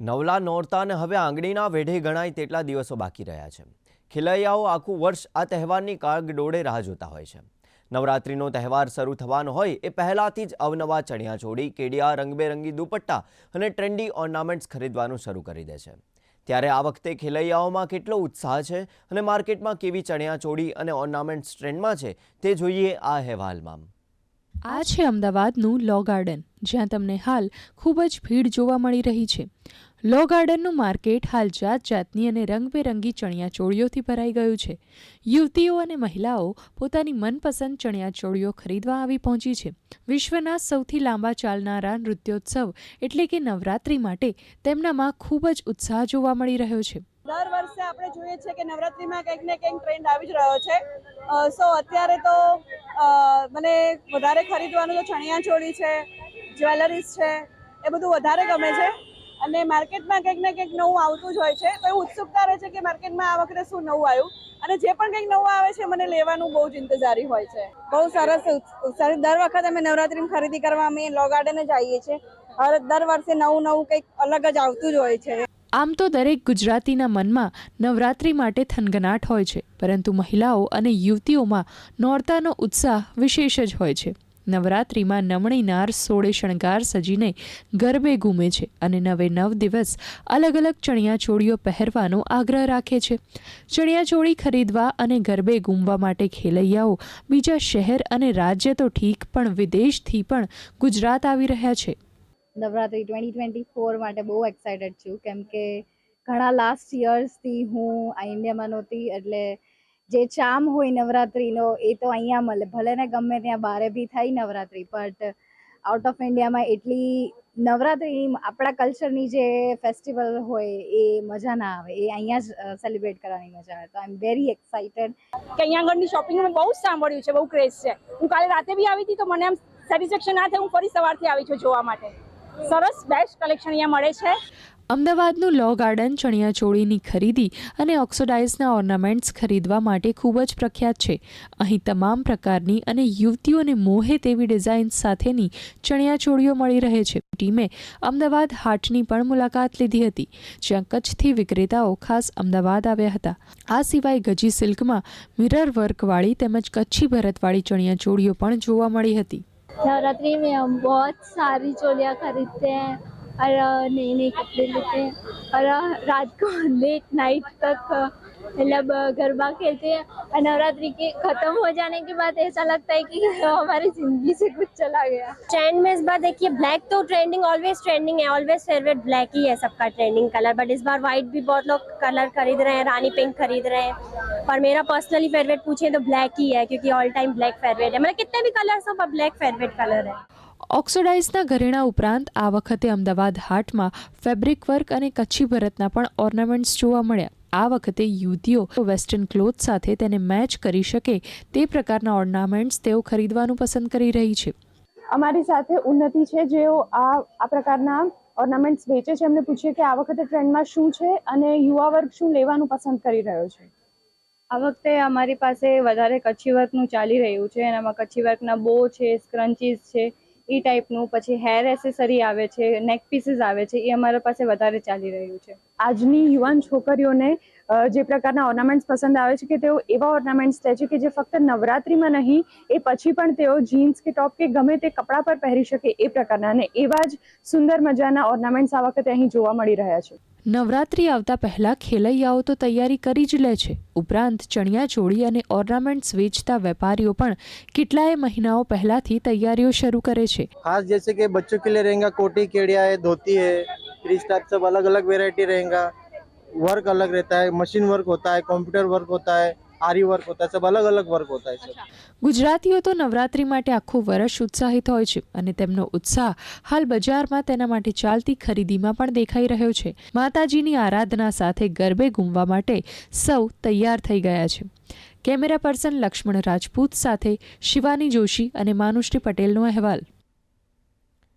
નવલા નોરતાને હવે આંગળીના વેઢે ગણાય તેટલા દિવસો બાકી રહ્યા છે. ખેલૈયાઓ આખું વર્ષ આ તહેવારની કાગડોળે રાહ જોતા હોય છે. નવરાત્રિનો તહેવાર શરૂ થવાનો હોય એ પહેલાંથી જ અવનવા ચણિયાચોળી, કેડિયા, રંગબેરંગી દુપટ્ટા અને ટ્રેન્ડી ઓર્નામેન્ટ્સ ખરીદવાનું શરૂ કરી દે છે. ત્યારે આ વખતે ખેલૈયાઓમાં કેટલો ઉત્સાહ છે અને માર્કેટમાં કેવી ચણિયાચોળી અને ઓર્નામેન્ટ્સ ટ્રેન્ડમાં છે તે જોઈએ આ અહેવાલમાં. આ છે અમદાવાદનું લો ગાર્ડન, જ્યાં તમને હાલ ખૂબ જ ભીડ જોવા મળી રહી છે. લો ગાર્ડનનું માર્કેટ હાલ જાત જાતની અને રંગબેરંગી ચણિયાચોળીઓથી ભરાઈ ગયું છે. યુવતીઓ અને મહિલાઓ પોતાની મનપસંદ ચણિયાચોળીઓ ખરીદવા આવી પહોંચી છે. વિશ્વના સૌથી લાંબા ચાલનારા નૃત્યોત્સવ એટલે કે નવરાત્રિ માટે તેમનામાં ખૂબ જ ઉત્સાહ જોવા મળી રહ્યો છે. દર વર્ષે આપણે જોઈએ છીએ કે નવરાત્રીમાં કંઈક ને કંઈક ટ્રેન્ડ આવી જ રહ્યો છે. સો અત્યારે તો મને વધારે ખરીદવાનું તો ચણિયાચોળી છે જ્વેલરીઝ છે, એ બધું વધારે ગમે છે. અને માર્કેટમાં કંઈક ને કંઈક નવું આવતું જ હોય છે. તો એ ઉત્સુકતા રહે છે કે માર્કેટમાં આ વખતે શું નવું આવ્યું? અને જે પણ કંઈક નવું આવે છે મને લેવાનું બહુ જ ઇંતજારી હોય છે. બહુ સરસ સરસ દર વખત અમે નવરાત્રીમાં ખરીદી કરવા અમે લો ગાર્ડન જ આવીએ છીએ. હર દર વર્ષે નવું નવું કંઈક અલગ જ આવતું જ હોય છે. આમ તો દરેક ગુજરાતીના મનમાં નવરાત્રિ માટે થનગનાટ હોય છે પરંતુ મહિલાઓ અને યુવતીઓમાં નોરતાનો ઉત્સાહ વિશેષ જ હોય છે. નવરાત્રિમાં નમણી નાર સોળે શણગાર સજીને ગરબે ઘૂમે છે અને નવે નવ દિવસ અલગ અલગ ચણિયાચોળીઓ પહેરવાનો આગ્રહ રાખે છે. ચણિયાચોળી ખરીદવા અને ગરબે ઘૂમવા માટે ખેલૈયાઓ બીજા શહેર અને રાજ્ય તો ઠીક, પણ વિદેશથી પણ ગુજરાત આવી રહ્યા છે. નવરાત્રિ ટ્વેન્ટી ટ્વેન્ટી ફોર માટે બહુ એક્સાઇટેડ છું, કેમ કે ઘણા લાસ્ટ યર્સથી હું આ ઇન્ડિયામાં નહોતી, એટલે જે ચામ હોય નવરાત્રિનો, એ તો અહીંયા મળે. ભલે ને ગમે ત્યાં બારે બી થાય નવરાત્રિ બટ આઉટ ઓફ ઇન્ડિયામાં એટલી નવરાત્રિની આપણા કલ્ચરની જે ફેસ્ટિવલ હોય, એ મજા ના આવે. એ અહીંયા જ સેલિબ્રેટ કરવાની મજા આવે. તો આઈ એમ વેરી એક્સાઇટેડ કે અહીંયા આગળની શોપિંગ મેં બહુ સાંભળ્યું છે, બહુ ક્રેઝ છે. હું કાલે રાતે બી આવી હતી, તો મને આમ સેટિસ્ફેક્શન ના થાય, હું ફરી સવારથી આવી છું જોવા માટે. સરસ બેસ્ટ કલેક્શન અહીંયા મળે છે. અમદાવાદનું લો ગાર્ડન ચણિયાચોળીની ખરીદી અને ઓક્સોડાઇઝના ઓર્નામેન્ટ્સ ખરીદવા માટે ખૂબ જ પ્રખ્યાત છે અહીં તમામ પ્રકારની અને યુવતીઓને મોહે તેવી ડિઝાઇન્સ સાથેની ચણિયાચોળીઓ મળી રહે છે ટીમે અમદાવાદ હાટની પણ મુલાકાત લીધી હતી જ્યાં કચ્છથી વિક્રેતાઓ ખાસ અમદાવાદ આવ્યા હતા આ સિવાય ગજી સિલ્કમાં મિરર વર્કવાળી તેમજ કચ્છી ભરતવાળી ચણિયાચોળીઓ પણ જોવા મળી હતી नवरात्रि में हम बहुत सारी चोलियाँ खरीदते हैं और नए नए कपड़े लेते हैं। और रात को लेट नाइट तक मतलब गरबा खेलते हैं। और नवरात्रि के ख़त्म हो जाने के बाद ऐसा लगता है कि हमारी ज़िंदगी से कुछ चला गया। ट्रेंड में इस बार देखिए ब्लैक तो ट्रेंडिंग ऑलवेज ट्रेंडिंग है। ऑलवेज फेवरेट ब्लैक ही है सबका ट्रेंडिंग कलर बट इस बार व्हाइट भी बहुत लोग कलर खरीद रहे हैं, रानी पिंक खरीद रहे हैं। पर मेरा पर्सनली फेवरेट पूछे तो ब्लैक ही है, क्योंकि ऑल टाइम ब्लैक फेवरेट है। मतलब कितने भी कलर्स हो, पर ब्लैक फेवरेट कलर है। ઓક્સોડાઇઝના ઘરેણા ઉપરાંત આ વખતે અમદાવાદ હાટમાં ફેબ્રિક વર્ક અને કચ્છી ભરતના પણ ઓર્નામેન્ટ્સ જોવા મળ્યા. આ વખતે યુવતીઓ વેસ્ટર્ન ક્લોથ સાથે તેને મેચ કરી શકે તે પ્રકારના ઓર્નામેન્ટ્સ તેઓ ખરીદવાનું પસંદ કરી રહી છે. અમારી સાથે ઉન્નતિ છે જેઓ આ આ પ્રકારના ઓર્નામેન્ટ્સ વેચે છે. એમને પૂછીએ કે આ વખતે ટ્રેન્ડમાં શું છે અને યુવા વર્ગ શું લેવાનું પસંદ કરી રહ્યો છે? આ વખતે અમારી પાસે વધારે કચ્છી વર્કનું ચાલી રહ્યું છે. એનામાં કચ્છી વર્કના બો છે સ્ક્રન્ચીસ છે એ ટાઈપનું પછી હેર એસેસરી આવે છે નેક પીસીસ આવે છે, એ અમારા પાસે વધારે ચાલી રહ્યું છે. આજની યુવાન છોકરીઓને જે પ્રકારના ઓર્નામેન્ટ્સ પસંદ આવે છે કે તેઓ એવા ઓર્નામેન્ટ્સ લે છે કે જે ફક્ત નવરાત્રિમાં નહીં, એ પછી પણ તેઓ જીન્સ કે ટોપ કે ગમે તે કપડાં પર પહેરી શકે એ પ્રકારના અને એવા જ સુંદર મજાના ઓર્નામેન્ટ્સ આ વખતે અહીં જોવા મળી રહ્યા છે. નવરાત્રિ આવતા પહેલા ખેલૈયાઓ તો તૈયારી કરી જ લે છે ઉપરાંત ચણિયાચોળી અને ઓર્નામેન્ટ્સ વેચતા વેપારીઓ પણ કેટલાય મહિનાઓ પહેલાથી તૈયારીઓ શરૂ કરે છે खास जैसे कि बच्चों के लिए रहेगा कोटी केड़िया है धोती है फिर इस टाइप सब अलग अलग वेराइटी रहेगा वर्क अलग रहता है मशीन वर्क होता है कंप्यूटर वर्क होता है आरी वर्क होता है सब अलग अलग वर्क होता है सब ગુજરાતીઓ તો નવરાત્રિ માટે આખું વર્ષ ઉત્સાહિત હોય છે અને તેમનો ઉત્સાહ હાલ બજારમાં તેના માટે ચાલતી ખરીદીમાં પણ દેખાઈ રહ્યો છે માતાજીની આરાધના સાથે ગરબે ઘૂમવા માટે સૌ તૈયાર થઈ ગયા છે કેમેરા પર્સન લક્ષ્મણ રાજપૂત સાથે શિવાની જોશી અને માનુશ્રી પટેલનો અહેવાલ